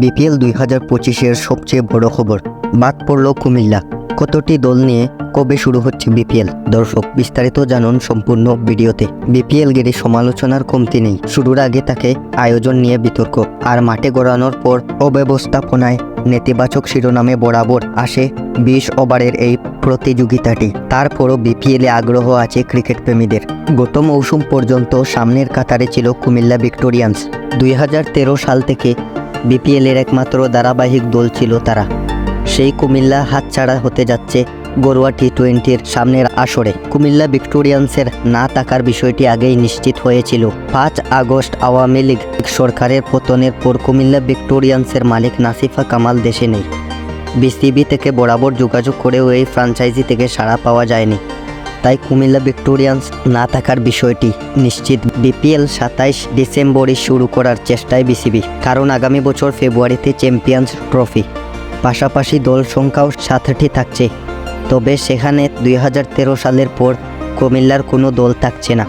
BPL দুই হাজার পঁচিশের সবচেয়ে বড় খবর। বাদ পড়ল কুমিল্লা। কতটি দল নিয়ে কবে শুরু হচ্ছে বিপিএল? দর্শক, বিস্তারিত জানুন সম্পূর্ণ ভিডিওতে। বিপিএল গেড়ে সমালোচনার কমতি নেই। শুরুর আগে তাকে আয়োজন নিয়ে বিতর্ক। আর মাঠে গড়ানোর পর অব্যবস্থাপনায় নেতিবাচক শিরোনামে বরাবর আসে বিশ ওভারের এই প্রতিযোগিতাটি। তারপরও বিপিএলে আগ্রহ আছে ক্রিকেট প্রেমীদের গত মৌসুম পর্যন্ত সামনের কাতারে ছিল কুমিল্লা ভিক্টোরিয়ান্স। দুই সাল থেকে বিপিএলের একমাত্র ধারাবাহিক দল ছিল তারা। সেই কুমিল্লা হাতছাড়া হতে যাচ্ছে গরুয়া টি টোয়েন্টির সামনের আসরে। কুমিল্লা ভিক্টোরিয়ান্সের না থাকার বিষয়টি আগেই নিশ্চিত হয়েছিল। পাঁচ আগস্ট আওয়ামী লীগ সরকারের পতনের পর কুমিল্লা ভিক্টোরিয়ান্সের মালিক নাসিফা কামাল দেশে নেই। বিসিবি থেকে বরাবর যোগাযোগ করেও এই ফ্রাঞ্চাইজি থেকে সাড়া পাওয়া যায়নি। তাই কুমিল্লা ভিক্টোরিয়ান্স না থাকার বিষয়টি নিশ্চিত। বিপিএল সাতাইশ ডিসেম্বরে শুরু করার চেষ্টায় বিসিবি, কারণ আগামী বছর ফেব্রুয়ারিতে চ্যাম্পিয়ন্স ট্রফি। পাশাপাশি দল সংখ্যাও সাতটি থাকছে। তবে সেখানে দুই হাজার তেরো সালের পর কুমিল্লার কোনো দল থাকছে না।